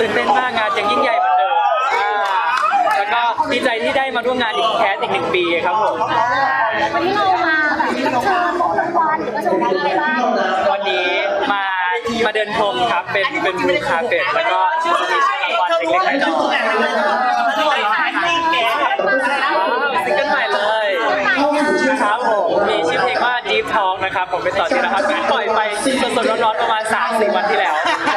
ตื่นเต้นมากงานยังยิ่งใหญ่เหมือนเดิมอ่าแล้วก็ดีใจที่ได้มาร่วมงานอีกแคสอีกหนึ่งปีครับผม วันนี้เรามาแบบรับเชิญของรางวัลหรือว่าโชว์อะไรบ้างวันนี้มามาเดินพรมครับเป็นเป็นบูคาเฟ่แล้วก็จะมีรางวัลเล็กๆน้อยๆซิงเกิลใหม่เลยครับผมมีชื่อเพลงว่า Deep Talk นะครับผมเป็นต่อที่นะครับปล่อยไปสดๆร้อนๆประมาณ3-4วันที่แล้วใช่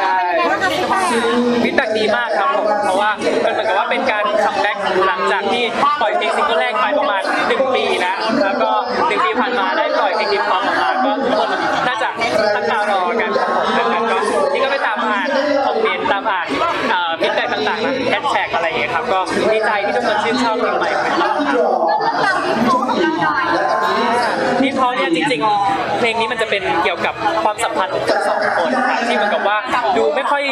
ฟีดแบ็กดีมากครับผมเพราะว่ามันเหมือนกับว่าเป็นการคัมแบ็กหลังจากที่ปล่อยเพลงซิงเกิลแรกไปประมาณ 1 ปีนะ แล้วก็หนึ่งปีผ่านมาได้ปล่อยเพลงดิฟพอมออกมาก็ทุกคนน่าจะตั้งตาร แฮชแท็กอะไรอย่างเงี้ยครับ ก็ดีใจที่ทุกคนชื่นชอบเพลงใหม่ของเราครับนี่เขาเนี่ยจริงๆ เพลงนี้มันจะเป็นเกี่ยวกับความสัมพันธ์ของคนสองคนครับที่เหมือนกับว่าดูไม่ค่อย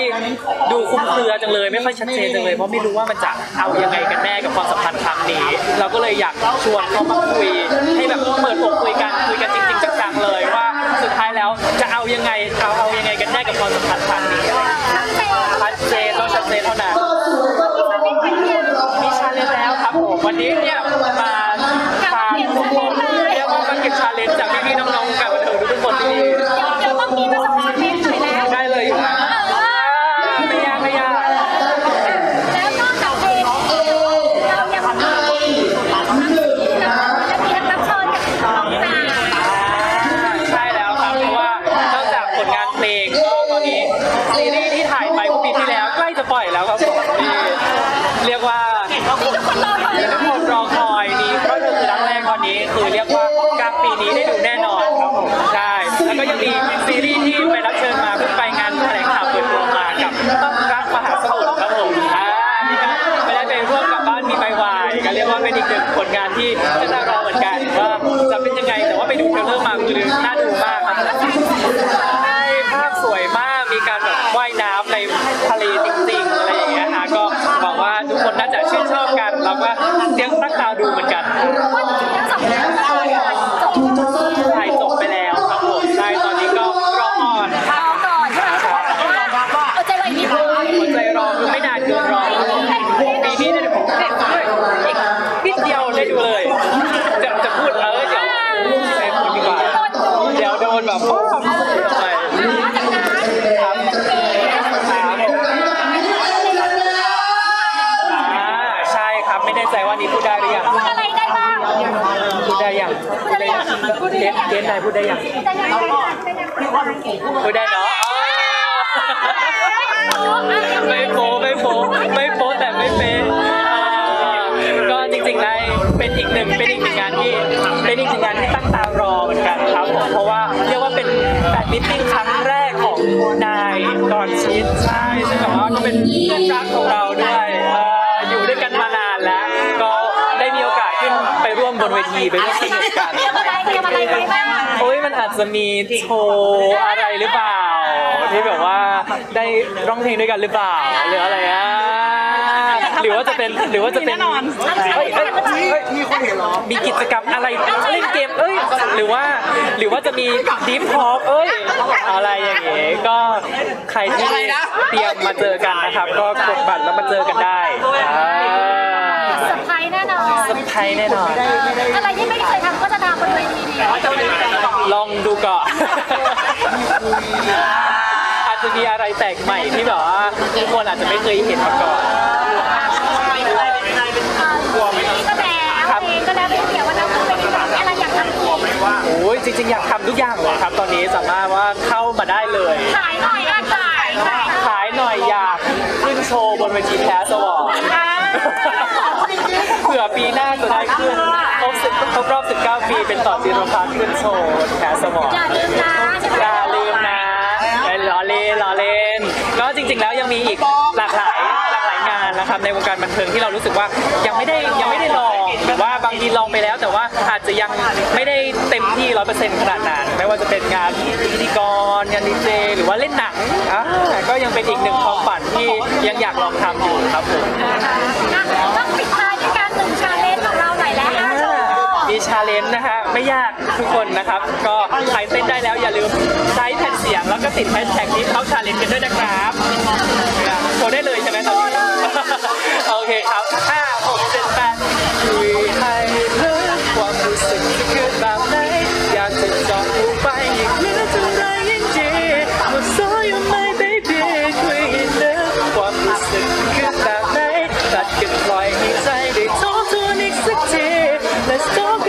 ดูคลุมเครือจังเลย ไม่ค่อยชัดเจนจังเลยเพราะไม่รู้ว่ามันจะเอายังไงกันแน่กับความสัมพันธ์ครั้งนี้ เราก็เลยอยากชวนเขามาคุยให้แบบเปิดอก วันนี้เนี่ยมาพาทุกคนเรียกว่ามาเก็บชาเลนจ์จากพี่ๆน้องๆกับบันเทิงทุกๆคนที่นี่เดี๋ยวต้องมีมาสัมภาษณ์เพลงหน่อยแล้ว ได้เลยอยู่นะไม่ยากไม่ยากแล้วนอกจากเพลงเรายังมีจะมีทั้งรับเชิญกับร้องนำใช่แล้วครับเพราะว่านอกจากผลงานเพลงก็ตอนนี้ซีรีส์ที่ถ่ายไปเมื่อปีที่แล้วใกล้จะปล่อยแล้วครับผมนี่เรียกว่า นี้ได้ดูแน่นอนครับผมใช่แล้วก็ยังมีซีรีส์ที่ไปรับเชิญมาเพิ่งไปงานแถลงข่าวเปิดตัวมากับต้องรักมหาสมุทรครับผมอ่าไปได้ไปร่วมกับบ้านมีใบวายก็เรียกว่าเป็นอีกหนึ่งผลงานที่จะน่ารอเหมือนกันว่าจะเป็นยังไงแต่ว่าไปดูเทรลเลอร์มาคือน่าดูมากครับ เกยังสเกสนายพูดได้ยังได้ยังได้ยังได้ยังพูดได้เนาะไม่โป๊ไม่โป๊ไม่โป๊แต่ไม่เป็นก็จริงๆได้เป็นอีกหนึ่งเป็นอีกหนึ่งงานที่เป็นอีกหนึ่งงานที่ตั้งตารอเหมือนกันครับผมเพราะว่าเรียกว่าเป็นแฟนมิทติ้งครั้งแรกของนายกรชิดใช่ซึ่งแบบว่าก็เป็นเพื่อนรักของเราด้วย วมบนเวทีไปร่วมสนุกกันเตรียมอะไรเตรียมอะไรไปบ้าง โอ้ยมันอาจจะมีโชว์อะไรหรือเปล่า ที่แบบว่าได้ร้องเพลงด้วยกันหรือเปล่าหรืออะไรอะหรือว่าจะเป็นหรือว่าจะเป็นเฮ้ยเฮ้ยเฮ้ยมีคนเห็นหรอ มีกิจกรรมอะไรเล่นเกมเอ้ยหรือว่าหรือว่าจะมีดีฟทอล์กเอ้ยอะไรอย่างเงี้ยก็ใครที่เตรียมมาเจอกันนะครับ ก็กดบัตรแล้วมาเจอกันได้อ่า เซอร์ไพรส์แน่นอน เซอร์ไพรส์แน่นอน อะไรที่ไม่เคยทำก็จะทำบนเวทีนี้ลองดูก่อน อาจจะมีอะไรแปลกใหม่ที่แบบว่าทุกคนอาจจะไม่เคยเห็นมาก่อนกลัวไหมก็แล้วเองก็แล้วไม่เกี่ยวว่าเราเป็นอะไรอยากทำกลัวโอ้ยจริงๆ อยากทำทุกอย่างเลยครับ ตอนนี้สามารถว่าเข้ามาได้เลย ขายหน่อยอะขายขายขายหน่อยอยากขึ้นโชว์บนเวทีแพสวอร์ เผื่อปีหน้าจะได้ขึ้นครบสิบครบรอบ 19 ปีเป็นต่อจีโรพาขึ้นโชว์บนแพสวอร์อย่าลืมนะใช่ไหมอย่าลืมนะเอ้ยล้อเล่นล้อเล่น ก็จริง ๆ แล้วยังมีอีกหลากหลายหลากหลายงานนะครับในวงการบันเทิงที่เรารู้สึกว่ายังไม่ได้ยังไม่ได้ลองหรือว่าบางทีลองไปแล้ว แต่ว่าอาจจะยังไม่ได้เต็มที่ร้อยเปอร์เซ็นต์ขนาดนั้นไม่ว่าจะเป็นงานพิธีกรงานดีเจ อว่าเล่นหนังอ่าก็ยังเป็นอีกหนึ่งความฝันที่ยังอยากลองทำอยู่ครับผมต้องปิดท้ายด้วยการหนึ่งชาเลนจ์ของเราหน่อยแล้วนะโชว์มีชาเลนจ์นะฮะไม่ยากทุกคนนะครับ ก็ใครเต้นได้แล้วอย่าลืมใช้แผ่นเสียงแล้วก็ติดแฮชแท็กที่เขาชาเลนจ์กันด้วยนะครับ Let's go.